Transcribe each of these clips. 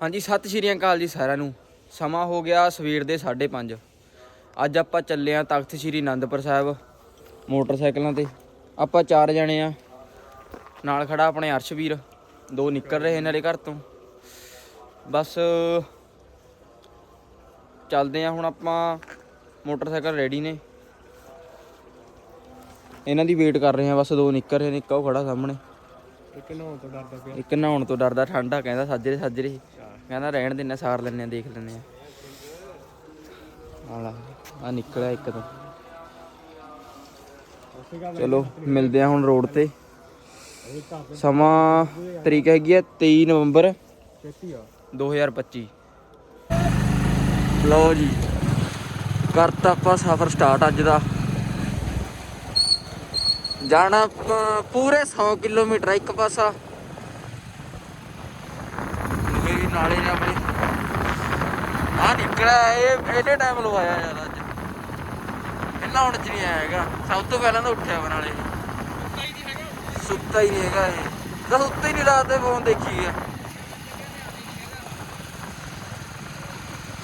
ਹਾਂਜੀ ਸਤਿ ਸ਼੍ਰੀ ਅਕਾਲ ਜੀ ਸਾਰਿਆਂ ਨੂੰ। ਸਮਾਂ ਹੋ ਗਿਆ ਸਵੇਰ ਦੇ 5:30 ਅੱਜ ਆਪਾਂ ਚੱਲੇ ਆਂ ਤਖਤ ਸ਼੍ਰੀ ਅਨੰਦਪੁਰ ਸਾਹਿਬ ਮੋਟਰਸਾਈਕਲਾਂ ਤੇ। ਆਪਾਂ ਚਾਰ ਜਣੇ ਆ। ਨਾਲ ਖੜਾ ਆਪਣੇ ਅਰਸ਼ਵੀਰ। ਦੋ ਨਿਕਲ ਰਹੇ ਦੇ ਘਰ ਤੋਂ। ਬਸ ਚੱਲਦੇ ਆ ਹੁਣ ਆਪਾਂ। ਮੋਟਰਸਾਈਕਲ ਰੈਡੀ ਨੇ। ਇਹਨਾਂ ਦੀ ਵੇਟ ਕਰ ਰਹੇ ਆ ਬਸ। ਦੋ ਨਿਕਲ ਰਹੇ ਨੇ ਇੱਕ ਉਹ ਖੜਾ ਸਾਹਮਣੇ। ਇੱਕ ਨਹਾਉਣ ਤੋਂ ਡਰਦਾ ਪਿਆ। ਇੱਕ ਨਹਾਉਣ ਤੋਂ ਡਰਦਾ ਠੰਡਾ ਕਹਿੰਦਾ ਸਾਜਰੇ ਸਾਜਰੇ ਕਹਿੰਦਾ ਰਹਿਣ ਦਿੰਨੇ ਸਾਰ ਲੈਣੇ ਦੇਖ ਲੈਣੇ ਆ। ਆਲਾ ਆ ਨਿਕਲਿਆ ਇੱਕ ਤੋਂ। ਚਲੋ, ਮਿਲਦੇ ਆ ਹੁਣ ਰੋਡ ਤੇ। ਸਮਾਂ ਤਰੀਕ ਹੈਗੀ ਹੈ 23 ਨਵੰਬਰ ਛੇਤੀ ਆ 2025 ਲਓ ਜੀ ਕਰਤਾ ਆਪਾਂ ਸਫ਼ਰ ਸਟਾਰਟ ਅੱਜ ਦਾ। ਜਾਣਾ ਪੂਰੇ 100 ਕਿਲੋਮੀਟਰ ਇੱਕ ਪਾਸਾ ਇਹ ਨਾਲੇ ਨੇ ਆਪਣੇ। ਆ ਨਿਕਲਿਆ, ਇਹ ਇਹਦੇ ਟਾਈਮ ਲਵਾਇਆ ਯਾਰ ਅੱਜ। ਇੰਨਾ ਹੁਣ ਚ ਨਹੀਂ ਆਇਆ ਹੈਗਾ। ਸਭ ਤੋਂ ਪਹਿਲਾਂ ਤਾਂ ਉੱਠਿਆ ਬਨਾਲੇ ਸੁੱਤਾ ਹੀ ਨਹੀਂ ਹੈਗਾ ਇਹ। ਤਾਂ ਸੁੱਤਾ ਹੀ ਨਹੀਂ ਰਾਤ ਦੇ ਫੋਨ ਦੇਖੀ ਗਿਆ।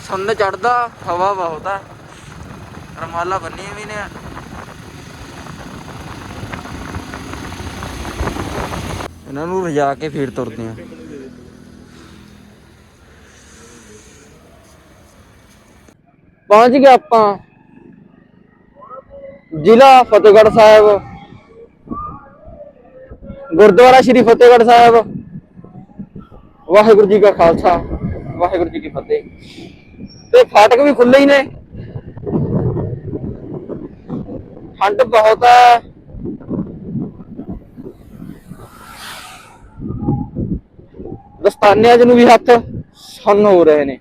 ਸੰਨ ਚੜਦਾ ਹਵਾ ਬਹੁਤ ਆ ਰਮਾਲਾ ਬੰਨੀ ਵੀ ਨੇ। ਇਹਨਾਂ ਨੂੰ ਰਜਾ ਕੇ ਫੇਰ ਤੁਰਦੇ ਆ। ਪਹੁੰਚ ਗਏ ਆਪਾਂ। ਜ਼ਿਲ੍ਹਾ ਫਤਿਹਗੜ੍ਹ ਸਾਹਿਬ। ਗੁਰਦੁਆਰਾ ਸ਼੍ਰੀ ਫਤਿਹਗੜ੍ਹ ਸਾਹਿਬ। ਵਾਹਿਗੁਰੂ ਜੀ ਕਾ ਖਾਲਸਾ, ਵਾਹਿਗੁਰੂ ਜੀ ਕੀ ਫਤਿਹ। ਤੇ ਫਾਟਕ ਵੀ ਖੁੱਲੇ ਹੀ ਨੇ। ਠੰਡ ਬਹੁਤ ਹੈ। ਦਸਤਾਨਿਆਂ 'ਚ ਨੂੰ ਵੀ ਹੱਥ ਸੰਨ ਹੋ ਰਹੇ ਨੇ।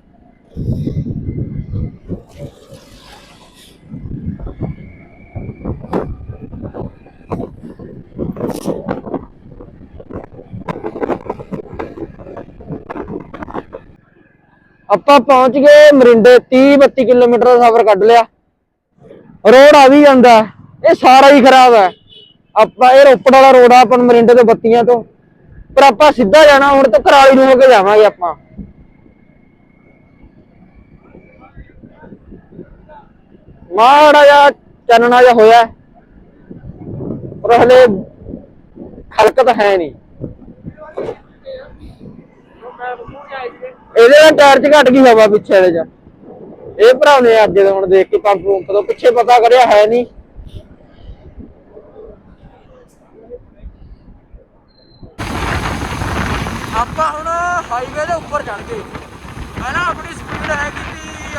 ਆਪਾਂ ਪਹੁੰਚ ਗਏ ਮਰਿੰਡੇ 30 32 ਕਿਲੋਮੀਟਰ ਦਾ ਸਫ਼ਰ ਕੱਢ ਲਿਆ। ਰੋਡ ਆ ਵੀ ਜਾਂਦਾ ਇਹ ਸਾਰਾ ਹੀ ਖਰਾਬ ਹੈ। ਆਪਾਂ ਇਹ ਰੋਪੜ ਵਾਲਾ ਰੋਡ ਆ, ਆਪਾਂ ਨੂੰ ਮਰਿੰਡੇ ਤੋਂ ਬੱਤੀਆਂ ਤੋਂ। ਪਰ ਆਪਾਂ ਸਿੱਧਾ ਜਾਣਾ, ਹੁਣ ਤੋਂ ਕਰਾਲੀ ਨੂੰ ਹੋ ਕੇ ਜਾਵਾਂਗੇ ਆਪਾਂ। ਮਾੜਾ ਜਿਹਾ ਚਾਨਣਾ ਜਿਹਾ ਹੋਇਆ ਪਰ ਹਲੇ ਖਲਕਤ ਹੈ ਨਹੀਂ। ਇਹਦੇ ਨਾਲ ਟਾਇਰ ਚ ਘਟ ਗਈ ਹਵਾ ਪਿੱਛੇ ਇਹਦੇ ਚ। ਇਹ ਭਰਾਉਨੇ ਅੱਜ ਦੇ ਹੁਣ ਦੇਖ ਕੇ ਪੰਪ ਪੰਪ ਤੋਂ ਪਿੱਛੇ ਪਤਾ ਕਰਿਆ ਹੈ ਨਹੀਂ। ਆਪਾਂ ਹੁਣ ਹਾਈਵੇ ਦੇ ਉੱਪਰ ਚੜ ਪਹਿਲਾਂ ਆਪਣੀ ਸਪੀਡ ਹੈਗੀ ਸੀ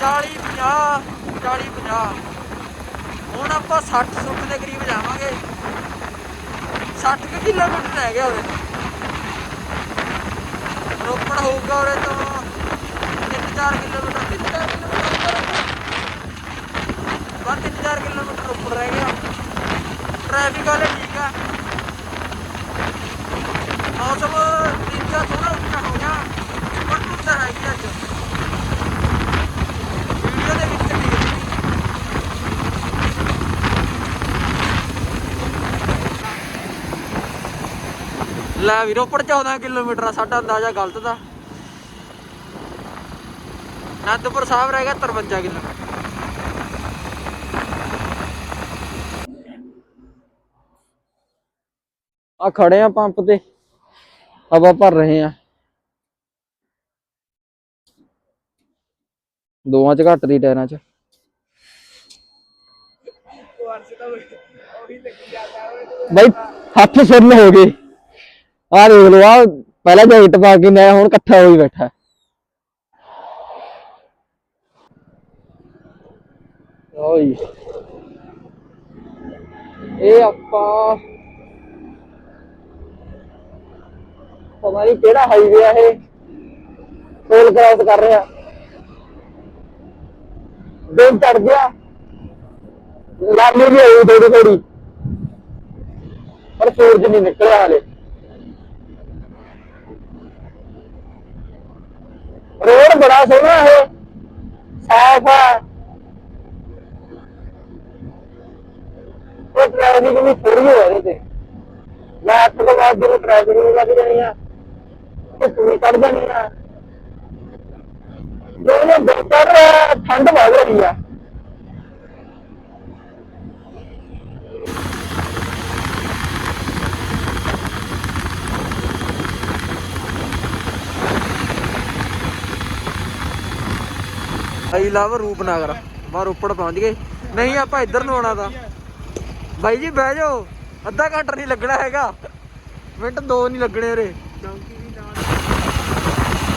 40 50 40 50 ਹੁਣ ਆਪਾਂ 60 60 ਦੇ ਕਰੀਬ ਜਾਵਾਂਗੇ। 60 ਕੁ ਕਿਲੋਮੀਟਰ ਰਹਿ ਗਿਆ ਉਹਦੇ। ਰੋਪੜ ਹੋਊਗਾ ਉਹਦੇ ਤੋਂ 3-4 ਕਿਲੋਮੀਟਰ 3-4 ਕਿਲੋਮੀਟਰ ਬਸ 3-4 ਕਿਲੋਮੀਟਰ ਰੋਪੜ ਰਹਿ ਗਿਆ। ਟ੍ਰੈਫਿਕ ਵਾਲੇ ਠੀਕ ਆ ਮੌਸਮ ਤੀਜਾ ਥੋੜਾ ਉੱਚਾ ਹੋ ਗਿਆ ਪਰ ਧੁੰਦ ਹੈਗੀ ਅੱਜ ਵੀਡੀਓ ਦੇ ਵਿੱਚ ਨਹੀਂ ਦਿਖਦੀ। ਲੈ ਵੀ ਰੋਪੜ 14 ਕਿਲੋਮੀਟਰ ਆ, ਸਾਡਾ ਅੰਦਾਜ਼ਾ ਗਲਤ ਦਾ। ਅਨੰਦਪੁਰ ਸਾਹਿਬ ਰਹਿ ਗਿਆ 53 ਕਿਲੋਮੀਟਰ। ਆ ਖੜੇ ਆ ਪੰਪ ਤੇ। ਹਵਾ ਭਰ ਰਹੇ ਆ। ਦੋਵਾਂ ਚ ਘੱਟ ਦੀ ਟਾਇਰਾਂ ਚ। ਬਾਈ, ਹੱਥ ਸੁੰਨ ਹੋ ਗਏ। ਆ ਦੇਖ ਲਓ ਆ ਪਹਿਲਾਂ ਜੈਕਟ ਪਾ ਕੇ ਮੈਂ ਹੁਣ ਇਕੱਠਾ ਹੋਈ ਬੈਠਾ। ਓਏ। ਇਹ ਆਪਾਂ ਪਤਾ ਨਹੀਂ ਕਿਹੜਾ ਹਾਈਵੇ ਆ ਇਹ। ਟੋਲ ਕ੍ਰਾਸ ਕਰ ਰਿਹਾ। ਦਿਨ ਚੜ ਗਿਆ। ਲਾਲੀ ਵੀ ਆਈ ਥੋੜੀ ਥੋੜੀ ਪਰ ਸੂਰਜ ਨਹੀਂ ਨਿਕਲਿਆ ਹਾਲੇ। ਰੋਡ ਬੜਾ ਸੋਹਣਾ ਹੈ। ਸਾਫ਼ ਹੈ। ਉਹ ਟ੍ਰੈਫਿਕ ਵੀ ਥੋੜੀ ਹੋ ਰਹੀ ਤੇ। ਮੈਂ ਅੱਜ ਤੋਂ ਬਾਅਦ ਜਦੋਂ ਟ੍ਰੈਫਿਕ ਨੂੰ ਲੱਗ ਜਾਣੀ ਆ। ਤੇ ਪੂਰੀ ਕੱਢ ਦੇਣੀ ਆ। ਜੋ ਬਿਹਤਰ ਠੰਡ ਵੱਧ ਰਹੀ ਆ। ਆਈ ਲਵ ਰੂਪਨਗਰ ਬਾ ਰੋਪੜ ਪਹੁੰਚ ਗਏ। ਨਹੀਂ, ਆਪਾਂ ਇੱਧਰ ਨੂੰ ਆਉਣਾ ਤਾਂ। ਬਾਈ ਜੀ, ਬਹਿ ਜਾਓ। ਅੱਧਾ ਘੰਟਾ ਨਹੀਂ ਲੱਗਣਾ ਹੈਗਾ। ਮਿੰਟ ਦੋ ਨਹੀਂ ਲੱਗਣੇ ਉਰੇ।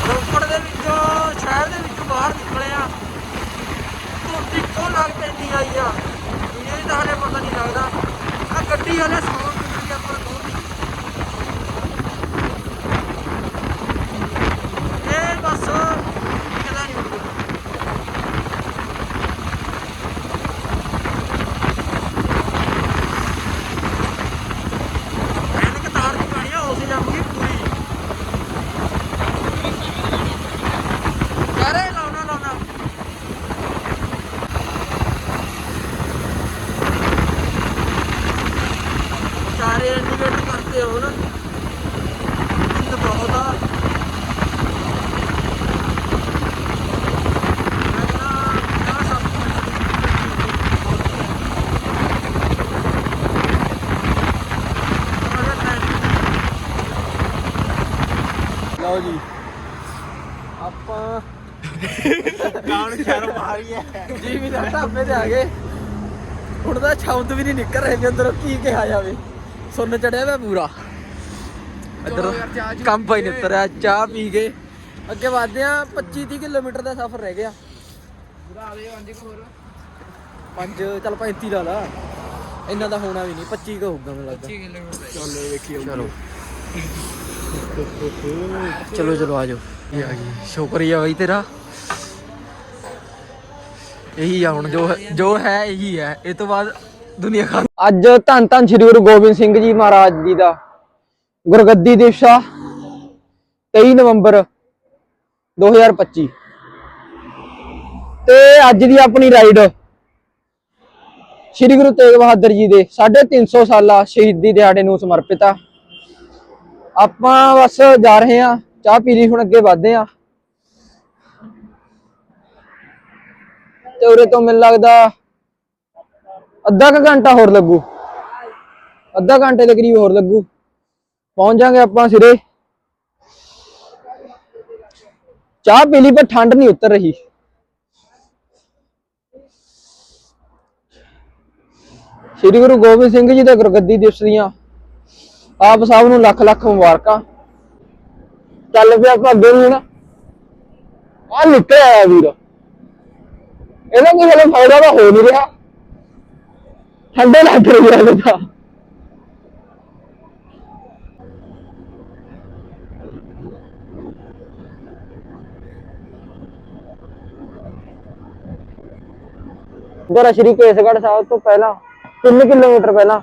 ਰੋਪੜ ਦੇ ਵਿੱਚੋਂ, ਸ਼ਹਿਰ ਦੇ ਵਿੱਚ ਬਾਹਰ ਨਿਕਲੇ ਆ ਧੁੰਦ ਇੱਕੋ ਲੱਗ ਪੈਂਦੀ ਆਈ ਆ। ਇਹ ਤਾਂ ਹਲੇ ਪਤਾ ਨਹੀਂ ਲੱਗਦਾ। ਆ ਗੱਡੀ ਹਲੇ 100 ਮੀਟਰ ਦੇ ਉੱਪਰ ਦੂਰ ਨਹੀਂ ਇਹ ਬਸ ਨਿਕਲਦਾ ਨਹੀਂ ਹੁੰਦਾ ਐਨਕ ਤਾਰ ਦੀ ਪਾਣੀ ਆ ਉਸੇ ਜਾਊਗੀ ਪੂਰੀ ਕਰੇ ਲਾਉਣਾ ਲਾਉਣਾ ਚਾਰੇ ਇੰਡੀਕੇਟ ਕਰਤੇ ਹੋ ਨਾ ਇੰਦ ਬਹੁਤ ਆ ਮੈਂ ਨਾ ਨਾ ਸਭ ਲਓ ਜੀ ਆਪਾਂ ਗਾਉਣ ਸ਼ਰਮ ਆ ਰਹੀ ਹੈ ਜੀ ਵੀ ਤਾਂ ਢਾਬੇ ਤੇ ਆ ਗਏ। ਹੁਣ ਤਾਂ ਸ਼ਬਦ ਵੀ ਨਹੀਂ ਨਿਕਲ ਰਹੇ ਵੀ ਅੰਦਰੋਂ ਕੀ ਕਿਹਾ ਜਾਵੇ। ਸੁੰਨ ਚੜਿਆ ਵਾ ਪੂਰਾ। ਇੱਧਰ ਕੰਮ ਪਈ ਨਿੱਤਰਿਆ ਚਾਹ ਪੀ ਕੇ ਅੱਗੇ ਵਧਦੇ ਆ 25 30 ਕਿਲੋਮੀਟਰ ਦਾ ਸਫ਼ਰ ਰਹਿ ਗਿਆ। ਦੇ ਪੰਜ ਕੁ ਹੋਰ। 5 ਚੱਲ 35 ਲਾ ਲਾ। ਇੰਨਾ ਤਾਂ ਹੋਣਾ ਵੀ ਨਹੀਂ 25 ਕੁ ਹੋਊਗਾ ਮੈਨੂੰ ਲੱਗਦਾ। ਕਿਲੋਮੀਟਰ। ਚਲੋ ਵੇਖੀਓ ਚਲੋ। ਚਲੋ ਚਲੋ ਆ ਜਾਓ। ਇਹ ਆ ਗਈ। ਸ਼ੁਕਰੀਆ ਬਾਈ ਤੇਰਾ। ਇਹੀ ਆ ਹੁਣ, ਜੋ ਜੋ ਹੈ ਇਹੀ ਹੈ ਇਹ ਤੋਂ ਬਾਅਦ ਦੁਨੀਆ ਖਾ ਅੱਜ ਧੰਨ ਧੰਨ ਸ੍ਰੀ ਗੁਰੂ ਗੋਬਿੰਦ ਸਿੰਘ ਜੀ ਮਹਾਰਾਜ ਜੀ ਦਾ ਗੁਰਗੱਦੀ ਦਿਵਸ 23 ਨਵੰਬਰ 2025 ਤੇ ਅੱਜ ਦੀ ਆਪਣੀ ਰਾਈਡ ਸ੍ਰੀ ਗੁਰੂ ਤੇਗ ਬਹਾਦਰ ਜੀ ਦੇ 350 ਸਾਲਾ ਸ਼ਹੀਦੀ ਦਿਹਾੜੇ ਨੂੰ ਸਮਰਪਿਤ ਆ। ਆਪਾਂ ਬਸ ਜਾ ਰਹੇ ਆ ਚਾਹ ਪੀ ਲਈ, ਹੁਣ ਅੱਗੇ ਵਧਦੇ ਆ ਤੇ ਉਰੇ ਤੋਂ ਮੈਨੂੰ ਲੱਗਦਾ ਅੱਧਾ ਕ ਘੰਟਾ ਹੋਰ ਲੱਗੂ। ਅੱਧਾ ਘੰਟੇ ਦੇ ਕਰੀਬ ਹੋਰ ਲੱਗੂ। ਪਹੁੰਚ ਜਾਾਂਗੇ ਆਪਾਂ ਸਿਰੇ। ਚਾਹ ਪੀ ਲਈ ਪਰ ਠੰਡ ਨਹੀਂ ਉਤਰ ਰਹੀ। ਸ੍ਰੀ ਗੁਰੂ ਗੋਬਿੰਦ ਸਿੰਘ ਜੀ ਦੇ ਗੁਰਗੱਦੀ ਦਿਵਸ ਦੀਆਂ ਆਪ ਸਭ ਨੂੰ ਲੱਖ ਲੱਖ ਮੁਬਾਰਕਾਂ। ਚੱਲ ਪਿਆ ਆਪਾਂ ਅੱਗੇ ਨੂੰ ਨਾ ਆ ਨਿਕਲ ਆਇਆ ਵੀਰ। ਇਹਨਾਂ ਕੀ ਹਲੇ ਫਾਇਦਾ ਤਾਂ ਹੋ ਨਹੀਂ ਰਿਹਾ। ਠੰਡੇ ਲੱਗ ਰਹੀ ਹੈ ਤਾਂ। ਗੁਰਦੁਆਰਾ ਸ਼੍ਰੀ ਕੇਸਗੜ੍ਹ ਸਾਹਿਬ ਤੋਂ ਪਹਿਲਾਂ 3 ਕਿਲੋਮੀਟਰ ਪਹਿਲਾਂ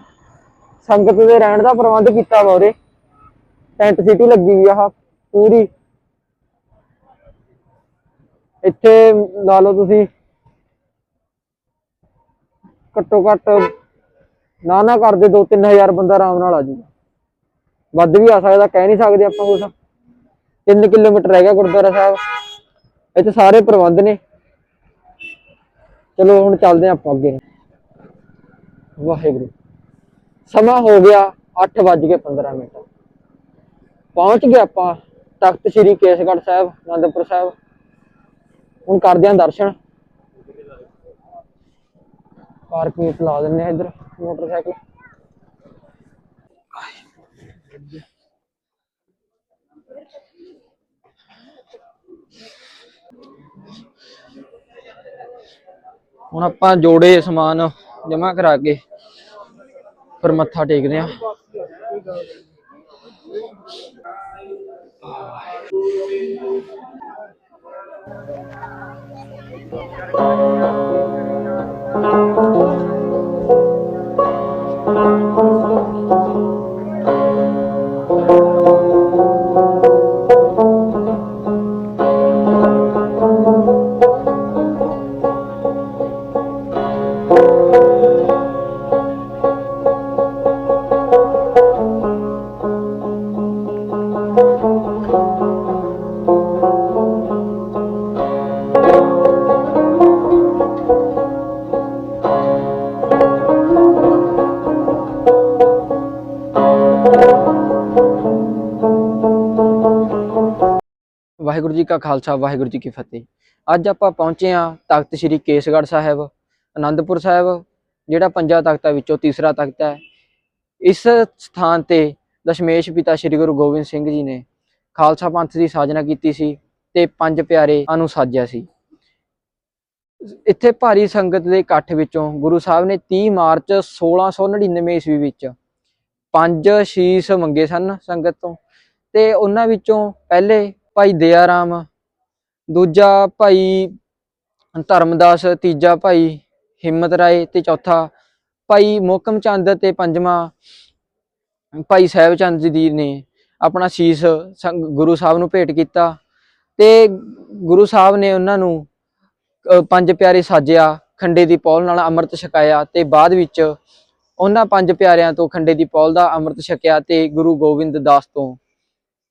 ਸੰਗਤ ਦੇ ਰਹਿਣ ਦਾ ਪ੍ਰਬੰਧ ਕੀਤਾ ਵਾ ਉਰੇ। ਟੈਂਟ ਸਿਟੀ ਲੱਗੀ ਹੋਈ ਆ ਪੂਰੀ। ਇੱਥੇ ਲਾ ਲਓ ਤੁਸੀਂ ਘੱਟੋ ਘੱਟ ਨਾ ਨਾ ਕਰਦੇ 2-3000 ਬੰਦਾ ਆਰਾਮ ਨਾਲ ਆ ਜੂਗਾ ਵੱਧ ਵੀ ਆ ਸਕਦਾ, ਕਹਿ ਨਹੀਂ ਸਕਦੇ ਆਪਾਂ ਕੁਛ। 3 ਕਿਲੋਮੀਟਰ ਹੈਗਾ ਗੁਰਦੁਆਰਾ ਸਾਹਿਬ। ਇੱਥੇ ਸਾਰੇ ਪ੍ਰਬੰਧ ਨੇ। ਚਲੋ ਹੁਣ ਚੱਲਦੇ ਹਾਂ ਆਪਾਂ ਅੱਗੇ। ਵਾਹਿਗੁਰੂ। ਸਮਾਂ ਹੋ ਗਿਆ 8:15 ਮਿੰਟ। ਪਹੁੰਚ ਗਏ ਆਪਾਂ ਤਖਤ ਸ੍ਰੀ ਕੇਸਗੜ੍ਹ ਸਾਹਿਬ, ਅਨੰਦਪੁਰ ਸਾਹਿਬ। ਹੁਣ ਕਰਦੇ ਹਾਂ ਦਰਸ਼ਨ। ਕਾਰਪੇਟ ਲਾ ਦਿੰਨੇ ਆ ਇੱਧਰ, ਮੋਟਰਸਾਈਕਲ ਹੁਣ ਆਪਾਂ ਜੋੜੇ ਸਮਾਨ ਜਮਾ ਕਰਾ ਕੇ ਫਿਰ ਮੱਥਾ ਟੇਕਦੇ ਆ Thank you. Thank you. ਕਾ ਖਾਲਸਾ, ਵਾਹਿਗੁਰੂ ਜੀ ਕੀ ਫਤਿਹ। ਅੱਜ ਆਪਾਂ ਪਹੁੰਚੇ ਹਾਂ ਤਖਤ ਸ੍ਰੀ ਕੇਸਗੜ੍ਹ ਸਾਹਿਬ ਆਨੰਦਪੁਰ ਸਾਹਿਬ, ਜਿਹੜਾ ਪੰਜਾਂ ਤਖਤਾਂ ਵਿੱਚੋਂ ਤੀਸਰਾ ਤਖਤ ਹੈ। ਇਸ ਸਥਾਨ ਤੇ ਦਸ਼ਮੇਸ਼ ਪਿਤਾ ਸ੍ਰੀ ਗੁਰੂ ਗੋਬਿੰਦ ਸਿੰਘ ਜੀ ਨੇ ਖਾਲਸਾ ਪੰਥ ਦੀ ਸਾਜਨਾ ਕੀਤੀ ਸੀ ਤੇ ਪੰਜ ਪਿਆਰੇ ਨੂੰ ਸਾਜਿਆ ਸੀ। ਇੱਥੇ ਭਾਰੀ ਸੰਗਤ ਦੇ ਇਕੱਠ ਵਿੱਚੋਂ ਗੁਰੂ ਸਾਹਿਬ ਨੇ 30 ਮਾਰਚ 1699 ਈਸਵੀ ਵਿੱਚ ਪੰਜ ਸ਼ੀਸ ਮੰਗੇ ਸਨ ਸੰਗਤ ਤੋਂ ਤੇ ਉਹਨਾਂ ਵਿੱਚੋਂ ਪਹਿਲੇ ਭਾਈ ਦਇਆ ਰਾਮ, ਦੂਜਾ ਭਾਈ ਧਰਮਦਾਸ, ਤੀਜਾ ਭਾਈ ਹਿੰਮਤ ਰਾਏ ਤੇ ਚੌਥਾ ਭਾਈ ਮੋਕਮ ਚੰਦ ਤੇ ਪੰਜਵਾਂ ਭਾਈ ਸਾਹਿਬ ਚੰਦ ਜੀ ਨੇ ਆਪਣਾ ਸ਼ੀਸ ਗੁਰੂ ਸਾਹਿਬ ਨੂੰ ਭੇਟ ਕੀਤਾ ਤੇ ਗੁਰੂ ਸਾਹਿਬ ਨੇ ਉਹਨਾਂ ਨੂੰ ਪੰਜ ਪਿਆਰੇ ਸਾਜਿਆ, ਖੰਡੇ ਦੀ ਪੌਲ ਨਾਲ ਅੰਮ੍ਰਿਤ ਛਕਾਇਆ ਤੇ ਬਾਅਦ ਵਿੱਚ ਉਹਨਾਂ ਪੰਜ ਪਿਆਰਿਆਂ ਤੋਂ ਖੰਡੇ ਦੀ ਪੌਲ ਦਾ ਅੰਮ੍ਰਿਤ ਛਕਿਆ ਤੇ ਗੁਰੂ ਗੋਬਿੰਦ ਦਾਸ ਤੋਂ,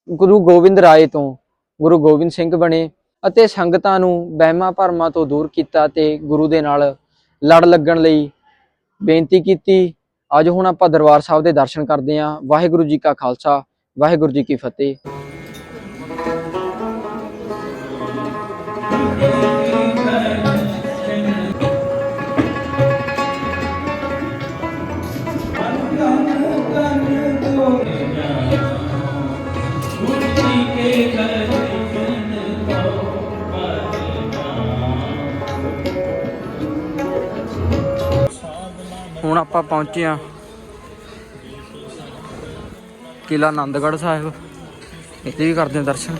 ਗੁਰੂ ਗੋਬਿੰਦ ਰਾਏ ਤੋਂ ਗੁਰੂ ਗੋਬਿੰਦ ਸਿੰਘ ਬਣੇ ਅਤੇ ਸੰਗਤਾਂ ਨੂੰ ਵਹਿਮਾਂ ਭਰਮਾਂ ਤੋਂ ਦੂਰ ਕੀਤਾ ਤੇ ਗੁਰੂ ਦੇ ਨਾਲ ਲੜ ਲੱਗਣ ਲਈ ਬੇਨਤੀ ਕੀਤੀ। ਅੱਜ ਹੁਣ ਆਪਾਂ ਦਰਬਾਰ ਸਾਹਿਬ ਦੇ ਦਰਸ਼ਨ ਕਰਦੇ ਹਾਂ। ਵਾਹਿਗੁਰੂ ਜੀ ਕਾ ਖਾਲਸਾ, ਵਾਹਿਗੁਰੂ ਜੀ ਕੀ ਫਤਿਹ। ਆਪਾਂ ਪਹੁੰਚੇ ਹਾਂ। ਕਿਲਾ ਆਨੰਦਗੜ੍ਹ ਸਾਹਿਬ। ਇੱਥੇ ਵੀ ਕਰਦੇ ਹਾਂ ਦਰਸ਼ਨ।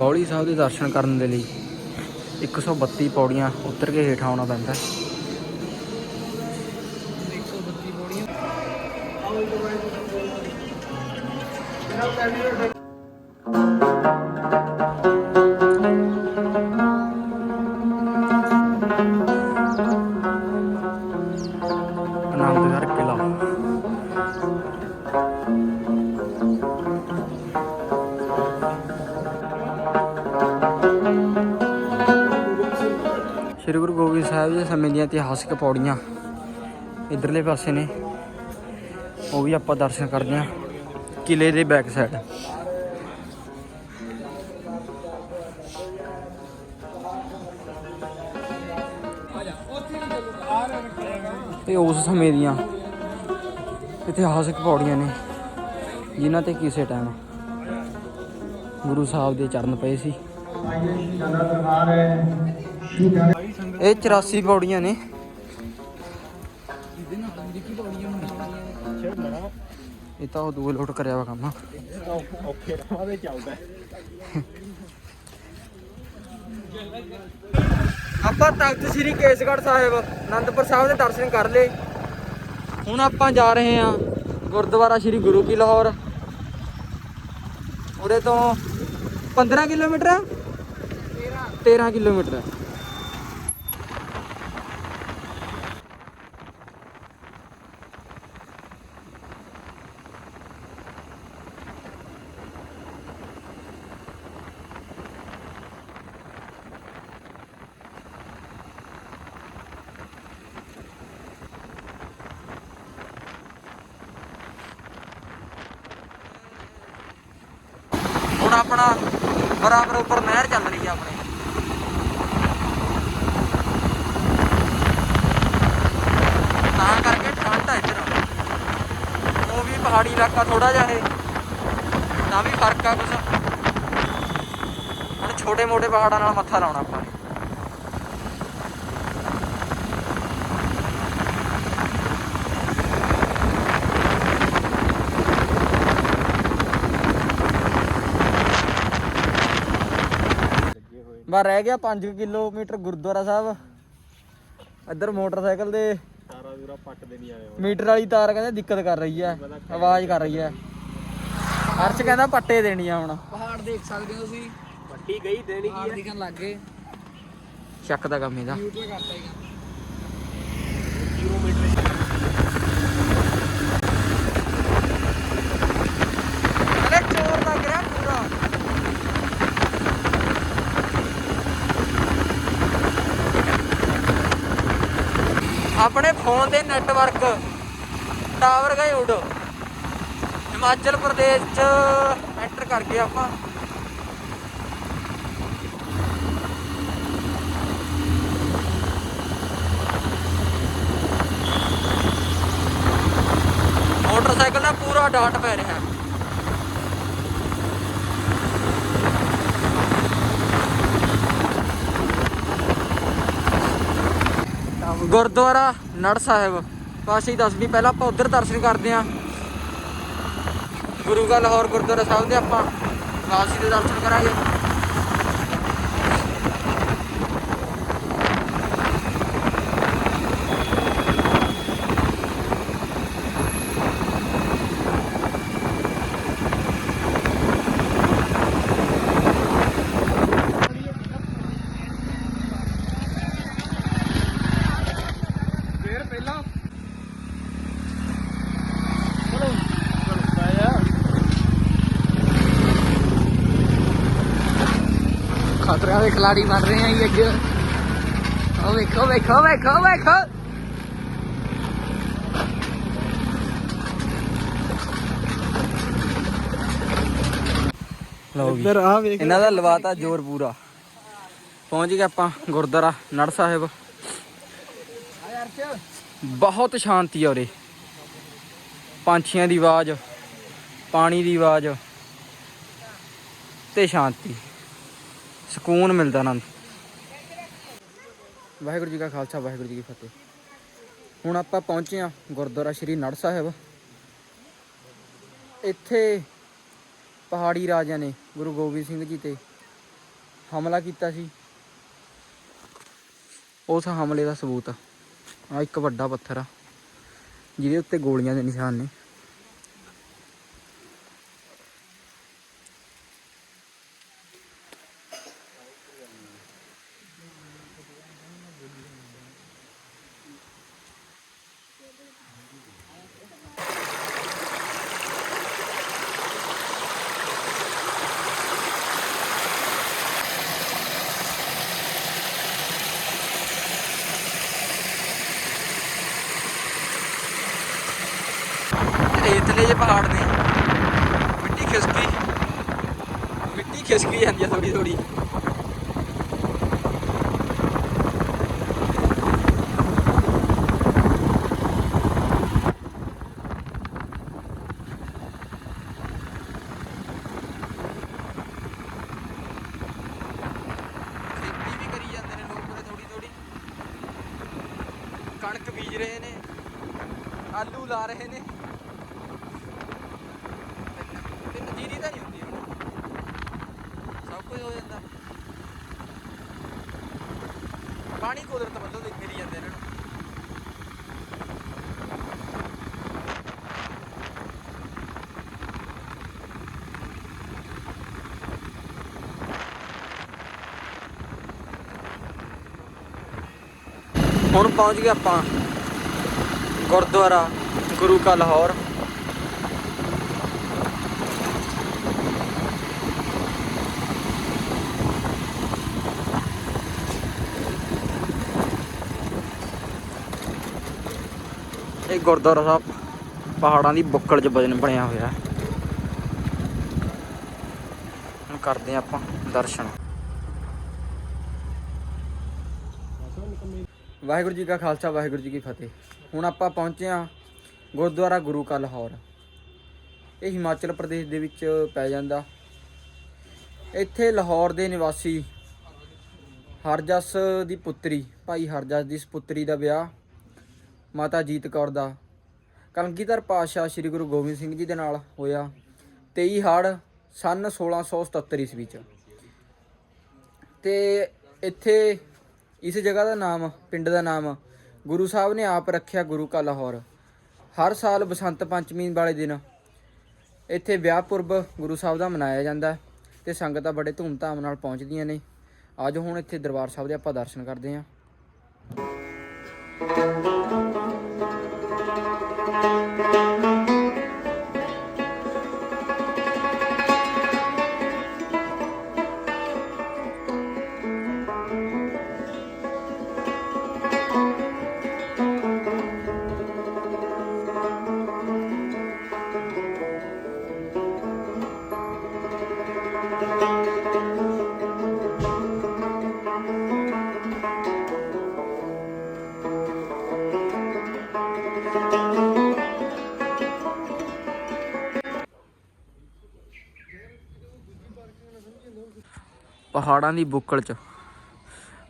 ਬੌਲੀ ਸਾਹਿਬ ਦੇ ਦਰਸ਼ਨ ਕਰਨ ਦੇ ਲਈ 132 ਪੌੜੀਆਂ ਉਤਰ ਕੇ ਹੇਠਾਂ ਆਉਣਾ ਪੈਂਦਾ। ਹੈ। ਆਨੰਦਗੜ੍ਹ ਕਿਲਾ ਸ਼੍ਰੀ ਗੁਰੂ ਗੋਬਿੰਦ ਸਾਹਿਬ ਦੇ ਸਮੇਂ ਦੀਆਂ ਇਤਿਹਾਸਿਕ ਪੌੜੀਆਂ ਇਧਰਲੇ ਪਾਸੇ ਨੇ। ਉਹ ਵੀ ਆਪਾਂ ਦਰਸ਼ਨ ਕਰਦੇ ਹਾਂ। ਕਿਲੇ ਦੇ ਬੈਕ ਸਾਈਡ ਤੇ ਉਸ ਸਮੇਂ ਦੀਆਂ ਇਤਿਹਾਸਕ ਪੌੜੀਆਂ ਨੇ, ਜਿਨ੍ਹਾਂ ਤੇ ਕਿਸੇ ਟਾਈਮ ਗੁਰੂ ਸਾਹਿਬ ਦੇ ਚਰਨ ਪਏ ਸੀ। ਇਹ 84 ਪੌੜੀਆਂ ਨੇ। ਇਹ ਤਾਂ ਉਹ ਦੂਏ ਲੋਟ ਕਰਿਆ ਵਾ ਕੰਮ। ਔਖੇ ਰਾਹਾਂ ਤੇ ਚੱਲਦਾ ਆਪਾਂ ਤਖਤ ਸ੍ਰੀ ਕੇਸਗੜ੍ਹ ਸਾਹਿਬ, ਅਨੰਦਪੁਰ ਸਾਹਿਬ ਦੇ ਦਰਸ਼ਨ ਕਰ ਲਏ। ਹੁਣ ਆਪਾਂ ਜਾ ਰਹੇ ਹਾਂ ਗੁਰਦੁਆਰਾ ਸ੍ਰੀ ਗੁਰੂ ਕੀ ਲਾਹੌਰ। ਉਰੇ ਤੋਂ 15 ਕਿਲੋਮੀਟਰ ਹੈ 13 ਕਿਲੋਮੀਟਰ ਹੁਣ ਆਪਣਾ ਬਰਾਬਰ ਉੱਪਰ ਨਹਿਰ ਚੱਲ ਰਹੀ ਹੈ ਆਪਣੇ। ਤਾਂ ਕਰਕੇ ਠੰਡ ਆ ਇੱਧਰ। ਉਹ ਵੀ ਪਹਾੜੀ ਇਲਾਕਾ ਥੋੜਾ ਜਿਹਾ ਇਹ, ਤਾਂ ਵੀ ਫ਼ਰਕ ਆ ਕੁਛ। ਹੁਣ ਛੋਟੇ ਮੋਟੇ ਪਹਾੜਾਂ ਨਾਲ ਮੱਥਾ ਲਾਉਣਾ ਆਪਾਂ ਬਸ ਰਹਿ ਗਿਆ 5 ਕਿਲੋਮੀਟਰ ਗੁਰਦੁਆਰਾ ਸਾਹਿਬ। ਇੱਧਰ ਮੋਟਰਸਾਈਕਲ ਦੇ ਸਾਰਾ ਦੂਰਾ ਪੱਟਦੇ ਨਹੀਂ ਆਏ ਮੀਟਰ ਵਾਲੀ ਤਾਰ ਕਹਿੰਦੇ ਦਿੱਕਤ ਕਰ ਰਹੀ ਹੈ ਆਵਾਜ਼ ਕਰ ਰਹੀ ਹੈ। ਹਰਸ਼ ਕਹਿੰਦਾ ਪੱਟੇ ਦੇਣੀ ਆ ਹੁਣ। ਪਹਾੜ ਦੇਖ ਸਕਦੇ ਹੋ ਤੁਸੀਂ। ਪੱਟੀ ਗਈ ਦੇਣੀ ਕੀ ਹੈ? ਦਿਖਣ ਲੱਗ ਗਏ। ਸ਼ੱਕ ਦਾ ਕੰਮ ਇਹਦਾ। ਯੂਟਿਊਬ ਕਰਤਾ ਹੈਗਾ ਅਰੇ ਚੋਰ ਲੱਗ ਰਿਹਾ ਪੂਰਾ ਆਪਣੇ ਫੋਨ ਦੇ ਨੈਟਵਰਕ ਟਾਵਰ ਗਏ ਉੱਡ। ਹਿਮਾਚਲ ਪ੍ਰਦੇਸ਼ ਚ ਐਂਟਰ ਕਰ ਗਏ ਆਪਾਂ। ਮੋਟਰਸਾਈਕਲ ਦਾ ਪੂਰਾ ਡਾਟ ਪੈ ਰਿਹਾ। ਹੈ ਗੁਰਦੁਆਰਾ ਨੜ ਸਾਹਿਬ। ਪਾਸੇ ਦਸਵੀਂ ਪਹਿਲਾਂ ਆਪਾਂ ਉਧਰ ਦਰਸ਼ਨ ਕਰਦੇ ਆਂ ਗੁਰੂ ਕਾ ਲਾਹੌਰ ਗੁਰਦੁਆਰਾ ਸਾਹਿਬ ਦੇ ਆਪਾਂ ਵਾਸੀ ਦੇ ਦਰਸ਼ਨ ਕਰਾਂਗੇ ਫੇਰ ਪਹਿਲਾਂ ਖਤਰਿਆਂ ਦੇ ਖਿਲਾੜੀ ਬਣ ਰਹੇ ਆਂ ਜੀ ਅੱਜ। ਉਹ ਵੇਖੋ ਵੇਖੋ ਵੇਖੋ ਵੇਖੋ। ਲਓ ਵੀ ਇੱਧਰ ਆ ਵੇਖ ਇਹਨਾਂ ਦਾ ਲਵਾਤਾ ਜ਼ੋਰ ਪੂਰਾ। ਪਹੁੰਚ ਗਏ ਆਪਾਂ ਗੁਰਦੁਆਰਾ ਨੜ ਸਾਹਿਬ। ਬਹੁਤ ਸ਼ਾਂਤੀ ਆ ਉਰੇ। ਪੰਛੀਆਂ ਦੀ ਆਵਾਜ਼ ਪਾਣੀ ਦੀ ਆਵਾਜ਼ ਤੇ ਸ਼ਾਂਤੀ। ਸਕੂਨ ਮਿਲਦਾ ਆਨੰਦ ਵਾਹਿਗੁਰੂ ਜੀ ਕਾ ਖਾਲਸਾ, ਵਾਹਿਗੁਰੂ ਜੀ ਕੀ ਫਤਿਹ। ਹੁਣ ਆਪਾਂ ਪਹੁੰਚੇ ਆ ਗੁਰਦੁਆਰਾ ਸ਼੍ਰੀ ਨੜ ਸਾਹਿਬ। ਇੱਥੇ ਪਹਾੜੀ ਰਾਜਿਆਂ ਨੇ ਗੁਰੂ ਗੋਬਿੰਦ ਸਿੰਘ ਜੀ ਤੇ ਹਮਲਾ ਕੀਤਾ ਸੀ। ਉਸ ਹਮਲੇ ਦਾ ਸਬੂਤ ਆ। ਆਹ ਇੱਕ ਵੱਡਾ ਪੱਥਰ ਆ, ਜਿਹਦੇ ਉੱਤੇ ਗੋਲੀਆਂ ਦੇ ਨਿਸ਼ਾਨ ਨੇ ਰੇਤਲੇ ਜਿਹੇ ਪਹਾੜ ਨੇ ਮਿੱਟੀ ਖਿਸਕੀ ਮਿੱਟੀ ਖਿਸਕੀ ਜਾਂਦੀ ਆ ਥੋੜੀ ਥੋੜੀ ਖੇਤੀ ਵੀ ਕਰੀ ਜਾਂਦੇ ਨੇ ਲੋਕ ਉਰੇ ਥੋੜੀ ਥੋੜੀ ਕਣਕ ਬੀਜ ਰਹੇ ਨੇ ਆਲੂ ਲਾ ਰਹੇ ਨੇ ਤੇ ਨਜੀਰੀ ਤਾਂ ਨਹੀਂ ਹੁੰਦੀ ਹੁਣ। ਸਭ ਕੁਝ ਹੋ ਜਾਂਦਾ ਪਾਣੀ ਕੁਦਰਤ ਵੱਲੋਂ ਦੇ ਮਿਲ ਜਾਂਦੇ ਇਹਨਾਂ ਨੂੰ ਹੁਣ ਪਹੁੰਚ ਗਏ ਆਪਾਂ ਗੁਰਦੁਆਰਾ ਗੁਰੂ ਕਾ ਲਾਹੌਰ। ਇਹ ਗੁਰਦੁਆਰਾ ਸਾਹਿਬ ਪਹਾੜਾਂ ਦੀ ਬੁੱਕਲ 'ਚ ਵਜਨ ਬਣਿਆ ਹੋਇਆ ਹੁਣ ਕਰਦੇ ਹਾਂ ਆਪਾਂ ਦਰਸ਼ਨ। ਵਾਹਿਗੁਰੂ ਜੀ ਕਾ ਖਾਲਸਾ, ਵਾਹਿਗੁਰੂ ਜੀ ਕੀ ਫਤਿਹ। ਹੁਣ ਆਪਾਂ ਪਹੁੰਚੇ ਹਾਂ ਗੁਰਦੁਆਰਾ ਗੁਰੂ ਕਾ ਲਾਹੌਰ। ਇਹ ਹਿਮਾਚਲ ਪ੍ਰਦੇਸ਼ ਦੇ ਵਿੱਚ ਪੈ ਜਾਂਦਾ। ਇੱਥੇ ਲਾਹੌਰ ਦੇ ਨਿਵਾਸੀ ਹਰਜਸ ਦੀ ਪੁੱਤਰੀ, ਭਾਈ ਹਰਜਸ ਦੀ ਸਪੁੱਤਰੀ ਦਾ ਵਿਆਹ ਮਾਤਾ ਜੀਤ ਕੌਰ ਦਾ। ਕਲਗੀਧਰ ਪਾਤਸ਼ਾਹ ਸ੍ਰੀ ਗੁਰੂ ਗੋਬਿੰਦ ਸਿੰਘ ਜੀ ਦੇ ਨਾਲ ਹੋਇਆ। 23 ਹੜ ਸਨ 1677 ਈਸਵੀ ਚ। ਤੇ ਇੱਥੇ ਇਸ ਜਗ੍ਹਾ ਦਾ ਨਾਮ, ਪਿੰਡ ਦਾ ਨਾਮ ਗੁਰੂ ਸਾਹਿਬ ਨੇ ਆਪ ਰੱਖਿਆ ਗੁਰੂ ਕਾ ਲਾਹੌਰ। ਹਰ ਸਾਲ ਬਸੰਤ ਪੰਚਮੀ ਵਾਲੇ ਦਿਨ ਇੱਥੇ ਵਿਆਹ ਪੁਰਬ ਗੁਰੂ ਸਾਹਿਬ ਦਾ ਮਨਾਇਆ ਜਾਂਦਾ ਹੈ ਤੇ ਸੰਗਤਾਂ ਬੜੇ ਧੂਮਧਾਮ ਨਾਲ ਪਹੁੰਚਦੀਆਂ ਨੇ। ਅੱਜ ਹੁਣ ਇੱਥੇ ਦਰਬਾਰ ਸਾਹਿਬ ਦੇ ਆਪਾਂ ਦਰਸ਼ਨ ਕਰਦੇ ਹਾਂ। ਪਹਾੜਾਂ ਦੀ ਬੁੱਕਲ 'ਚ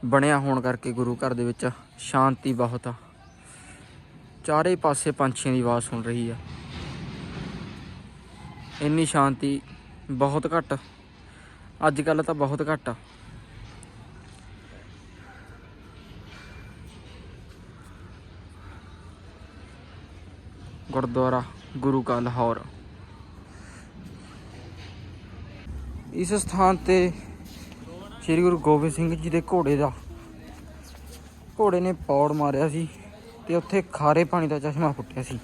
ਬਣਿਆ ਹੋਣ ਕਰਕੇ ਗੁਰੂ ਘਰ ਦੇ ਵਿੱਚ ਸ਼ਾਂਤੀ ਬਹੁਤ ਆ। ਚਾਰੇ ਪਾਸੇ ਪੰਛੀਆਂ ਦੀ ਆਵਾਜ਼ ਸੁਣ ਰਹੀ ਆ। ਇੰਨੀ ਸ਼ਾਂਤੀ ਬਹੁਤ ਘੱਟ। ਅੱਜ ਕੱਲ ਤਾਂ ਬਹੁਤ ਘੱਟ ਆ। ਗੁਰਦੁਆਰਾ ਗੁਰੂ ਕਾ ਲਾਹੌਰ। ਇਸ ਸਥਾਨ ਤੇ ਸ੍ਰੀ ਗੁਰੂ ਗੋਬਿੰਦ ਸਿੰਘ ਜੀ ਦੇ ਘੋੜੇ ਦਾ। ਘੋੜੇ ਨੇ ਪੌੜ ਮਾਰਿਆ ਸੀ ਤੇ ਉੱਥੇ ਖਾਰੇ ਪਾਣੀ ਦਾ ਚਸ਼ਮਾ ਫੁੱਟਿਆ ਸੀ।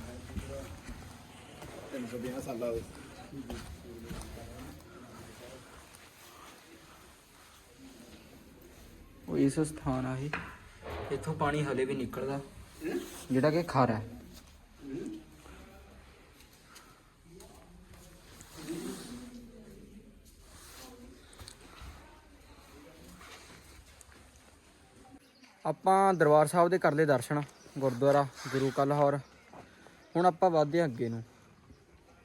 ਉਹ ਇਸ ਸਥਾਨ ਆ ਇਹ। ਇੱਥੋਂ ਪਾਣੀ ਹਲੇ ਵੀ ਨਿਕਲਦਾ। ਜਿਹੜਾ ਕਿ ਖਾਰਾ ਹੈ। ਆਪਾਂ ਦਰਬਾਰ ਸਾਹਿਬ ਦੇ ਕਰ ਲਏ ਦਰਸ਼ਨ, ਗੁਰਦੁਆਰਾ, ਗੁਰੂ ਕਾ ਲਾਹੌਰ। ਹੁਣ ਆਪਾਂ ਵਧਦੇ ਹਾਂ ਅੱਗੇ ਨੂੰ।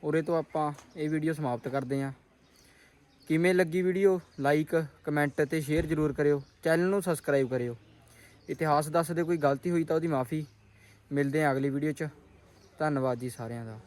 ਉਰੇ ਤੋਂ ਆਪਾਂ ਇਹ ਵੀਡੀਓ ਸਮਾਪਤ ਕਰਦੇ ਹਾਂ। ਕਿਵੇਂ ਲੱਗੀ ਵੀਡੀਓ? ਲਾਈਕ ਕਮੈਂਟ ਤੇ ਸ਼ੇਅਰ ਜ਼ਰੂਰ ਕਰਿਓ। ਚੈਨਲ ਨੂੰ ਸਬਸਕ੍ਰਾਈਬ ਕਰਿਓ। ਇਤਿਹਾਸ ਦੱਸਦੇ ਕੋਈ ਗਲਤੀ ਹੋਈ ਤਾਂ ਉਹਦੀ ਮਾਫੀ। ਮਿਲਦੇ ਹਾਂ ਅਗਲੀ ਵੀਡੀਓ 'ਚ। ਧੰਨਵਾਦ ਜੀ ਸਾਰਿਆਂ ਦਾ।